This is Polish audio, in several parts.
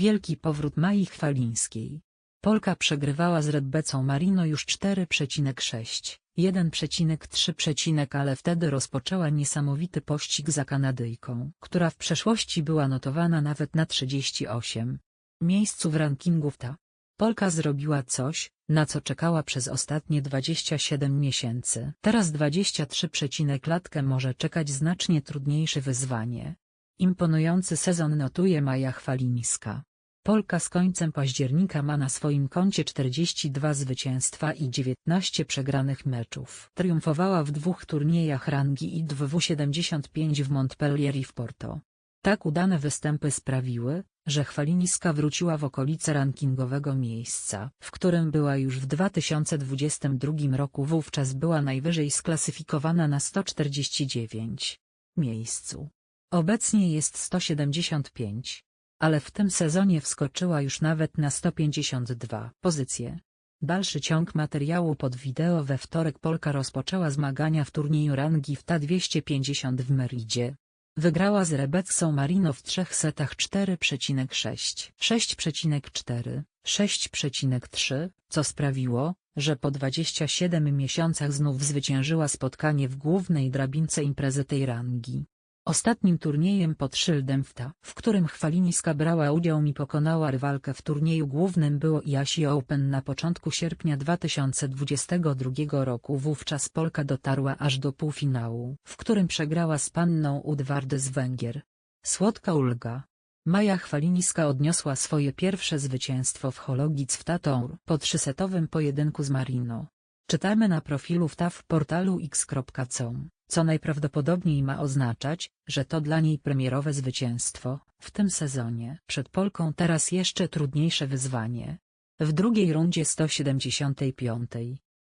Wielki powrót Mai Chwalińskiej. Polka przegrywała z Rebecą Marino już 4,6, 1,3, ale wtedy rozpoczęła niesamowity pościg za Kanadyjką, która w przeszłości była notowana nawet na 38 miejscu w rankingu WTA. Polka zrobiła coś, na co czekała przez ostatnie 27 miesięcy. Teraz 23. latkę może czekać znacznie trudniejsze wyzwanie. Imponujący sezon notuje Maja Chwalińska. Polka z końcem października ma na swoim koncie 42 zwycięstwa i 19 przegranych meczów. Triumfowała w dwóch turniejach rangi IWW75 w Montpellier i w Porto. Tak udane występy sprawiły, że Chwaliniska wróciła w okolice rankingowego miejsca, w którym była już w 2022 roku wówczas była najwyżej sklasyfikowana na 149 miejscu. Obecnie jest 175, ale w tym sezonie wskoczyła już nawet na 152 pozycje. Dalszy ciąg materiału pod wideo we wtorek Polka rozpoczęła zmagania w turnieju rangi w TA 250 w Meridzie. Wygrała z Rebecą Marino w trzech setach 4,6, 6,4, 6,3, co sprawiło, że po 27 miesiącach znów zwyciężyła spotkanie w głównej drabince imprezy tej rangi. Ostatnim turniejem pod szyldem WTA, w którym Chwaliniska brała udział i pokonała rywalkę w turnieju głównym było IASI Open na początku sierpnia 2022 roku wówczas Polka dotarła aż do półfinału, w którym przegrała z panną Udwardy z Węgier. Słodka ulga. Maja Chwaliniska odniosła swoje pierwsze zwycięstwo w Hologic w Tatour po trzysetowym pojedynku z Marino. Czytamy na profilu WTA w portalu x.com co najprawdopodobniej ma oznaczać, że to dla niej premierowe zwycięstwo, w tym sezonie. Przed Polką teraz jeszcze trudniejsze wyzwanie. W drugiej rundzie 175.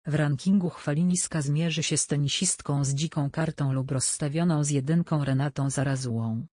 W rankingu chwaliniska zmierzy się z tenisistką z dziką kartą lub rozstawioną z jedynką Renatą Zarazułą.